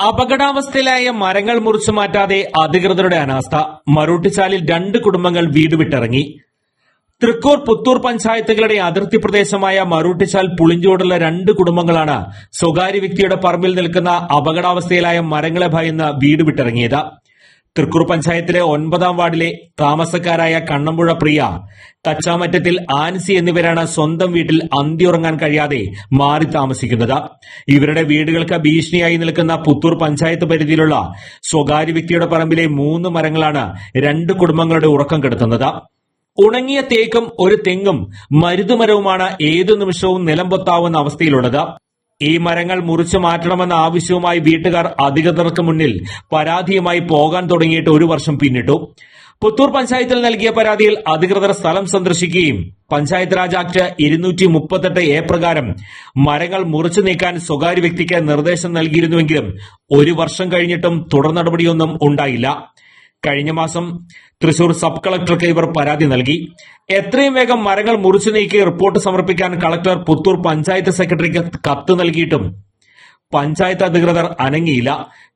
അപകടാവസ്ഥയിലായ മരങ്ങൾ മുറിച്ചു മാറ്റാതെ അധികൃതരുടെ അനാസ്ഥ. മരൂട്ടിച്ചാലിൽ രണ്ട് കുടുംബങ്ങൾ വീട് വിട്ടിറങ്ങി. തൃക്കൂർ പുത്തൂർ പഞ്ചായത്തുകളുടെ അതിർത്തി പ്രദേശമായ മരൂട്ടിച്ചാൽ പുളിഞ്ചോടുള്ള രണ്ട് കുടുംബങ്ങളാണ് സ്വകാര്യ വ്യക്തിയുടെ പറമ്പിൽ നിൽക്കുന്ന അപകടാവസ്ഥയിലായ മരങ്ങളെ ഭയന്ന് വീട് വിട്ടിറങ്ങിയത്. തൃക്കൂർ പഞ്ചായത്തിലെ ഒൻപതാം വാർഡിലെ താമസക്കാരായ കണ്ണമ്പുഴ പ്രിയ തച്ചാമറ്റത്തിൽ ആൻസി എന്നിവരാണ് സ്വന്തം വീട്ടിൽ അന്തിയുറങ്ങാൻ കഴിയാതെ മാറി താമസിക്കുന്നത്. ഇവരുടെ വീടുകൾക്ക് ഭീഷണിയായി നിൽക്കുന്ന പുത്തൂർ പഞ്ചായത്ത് പരിധിയിലുള്ള സ്വകാര്യ വ്യക്തിയുടെ പറമ്പിലെ മൂന്ന് മരങ്ങളാണ് രണ്ട് കുടുംബങ്ങളുടെ ഉറക്കം കെടുത്തുന്നത്. ഉണങ്ങിയ തേക്കും ഒരു തെങ്ങും മരുതുമരവുമാണ് ഏതു നിമിഷവും നിലംപൊത്താവുന്ന അവസ്ഥയിലുള്ളത്. ഈ മരങ്ങൾ മുറിച്ചു മാറ്റണമെന്ന ആവശ്യവുമായി വീട്ടുകാർ അധികൃതർക്ക് മുന്നിൽ പരാതിയുമായി പോകാൻ തുടങ്ങിയിട്ട് ഒരു വർഷം പിന്നിട്ടു. പുത്തൂർ പഞ്ചായത്തിൽ നൽകിയ പരാതിയിൽ അധികൃതർ സ്ഥലം സന്ദർശിക്കുകയും പഞ്ചായത്ത് രാജ് ആക്ട് ഇരുന്നൂറ്റി മുപ്പത്തെട്ട് എ പ്രകാരം മരങ്ങൾ മുറിച്ചു നീക്കാൻ സ്വകാര്യ വ്യക്തിക്ക് നിർദ്ദേശം നൽകിയിരുന്നുവെങ്കിലും ഒരു വർഷം കഴിഞ്ഞിട്ടും തുടർ നടപടിയൊന്നും ഉണ്ടായില്ല. കഴിഞ്ഞ മാസം തൃശൂർ സബ് കളക്ടർക്ക് ഇവർ പരാതി നൽകി. എത്രയും വേഗം മരങ്ങൾ മുറിച്ചു നീക്കി റിപ്പോർട്ട് സമർപ്പിക്കാൻ കളക്ടർ പുത്തൂർ പഞ്ചായത്ത് സെക്രട്ടറിക്ക് കത്ത് നൽകിയിട്ടും പഞ്ചായത്ത് അധികൃതർ അനങ്ങിയില്ല.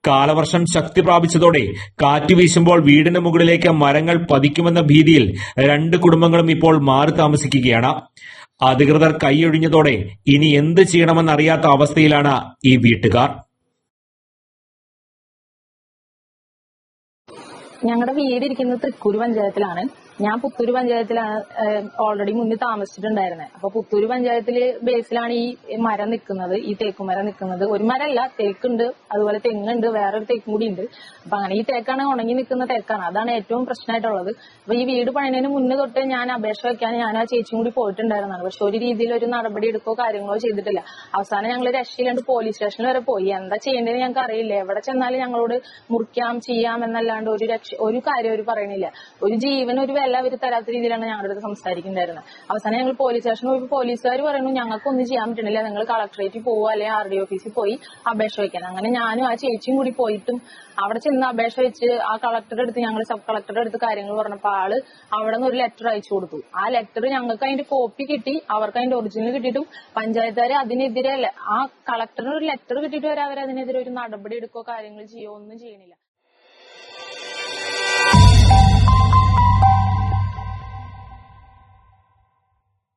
കാലവർഷം ശക്തി പ്രാപിച്ചതോടെ കാറ്റ് വീശുമ്പോൾ വീടിന് മുകളിലേക്ക് മരങ്ങൾ പതിക്കുമെന്ന ഭീതിയിൽ രണ്ട് കുടുംബങ്ങളും ഇപ്പോൾ മാറി താമസിക്കുകയാണ്. അധികൃതർ കൈയൊഴിഞ്ഞതോടെ ഇനി എന്ത് ചെയ്യണമെന്നറിയാത്ത അവസ്ഥയിലാണ് ഈ വീട്ടുകാർ. ഞങ്ങളുടെ വീട് ഇരിക്കുന്നത് തൃക്കൂര് പഞ്ചായത്തിലാണ്. ഞാൻ പുത്തൂർ പഞ്ചായത്തിലാണ് ഓൾറെഡി മുന്നിൽ താമസിച്ചിട്ടുണ്ടായിരുന്നത് അപ്പൊ പുത്തൂർ പഞ്ചായത്തിൽ ബേസിലാണ് ഈ മരം നിൽക്കുന്നത് ഈ തേക്കുമരം നിൽക്കുന്നത് ഒരു മരമല്ല തേക്കുണ്ട് അതുപോലെ തെങ്ങുണ്ട് വേറൊരു തേക്കും കൂടി ഉണ്ട്. അപ്പൊ അങ്ങനെ ഈ തേക്കാണ് ഉണങ്ങി നിൽക്കുന്ന തേക്കാണ്. അതാണ് ഏറ്റവും പ്രശ്നമായിട്ടുള്ളത് അപ്പൊ ഈ വീട് പണിയുന്നതിന് മുന്നേ തൊട്ട് ഞാൻ അപേക്ഷ വെക്കാൻ ഞാൻ ആ ചേച്ചിയും കൂടി പോയിട്ടുണ്ടായിരുന്നതാണ്. പക്ഷെ ഒരു രീതിയിൽ ഒരു നടപടി എടുക്കോ കാര്യങ്ങളോ ചെയ്തിട്ടില്ല. അവസാനം ഞങ്ങൾ രക്ഷയില്ലാണ്ട് പോലീസ് സ്റ്റേഷനിൽ വരെ പോയി. എന്താ ചെയ്യേണ്ടത് ഞങ്ങൾക്ക് അറിയില്ല. എവിടെ ചെന്നാലും ഞങ്ങളോട് മുറിക്കാം ചെയ്യാം എന്നല്ലാണ്ട് ഒരു രക്ഷ ഒരു കാര്യം അവർ പറയണില്ല. ഒരു ജീവൻ ഒരു വില അവർ തരാത്ത രീതിയിലാണ് ഞങ്ങളുടെ അടുത്ത് സംസാരിക്കുന്നുണ്ടായിരുന്നത്. അവസാനം ഞങ്ങൾ പോലീസ് സ്റ്റേഷനിൽ പോയി പോലീസുകാർ പറയുന്നു ഞങ്ങൾക്കൊന്നും ചെയ്യാൻ പറ്റണില്ല. നിങ്ങൾ കളക്ടറേറ്റിൽ പോവുക അല്ലെങ്കിൽ ആർ ഡി ഓഫീസിൽ പോയി അപേക്ഷ വെക്കാൻ അങ്ങനെ ഞാനും ആ ചേച്ചിയും കൂടി പോയിട്ടും അവിടെ ചെന്ന് അപേക്ഷ വെച്ച് ആ കളക്ടറുടെ അടുത്ത് ഞങ്ങൾ സബ് കളക്ടറുടെ അടുത്ത് കാര്യങ്ങൾ പറഞ്ഞപ്പോൾ ആൾ അവിടെ നിന്ന് ഒരു ലെറ്റർ അയച്ചു കൊടുത്തു. ആ ലെറ്റർ ഞങ്ങൾക്ക് അതിന്റെ കോപ്പി കിട്ടി. അവർക്ക് അതിന്റെ ഒറിജിനൽ കിട്ടിയിട്ടും പഞ്ചായത്തുകാർ അതിനെതിരെ ആ കളക്ടറിന് ഒരു ലെറ്റർ കിട്ടിയിട്ട് വരെ അവർ അതിനെതിരെ ഒരു നടപടി എടുക്കോ കാര്യങ്ങൾ ചെയ്യോ ഒന്നും ചെയ്യണില്ല.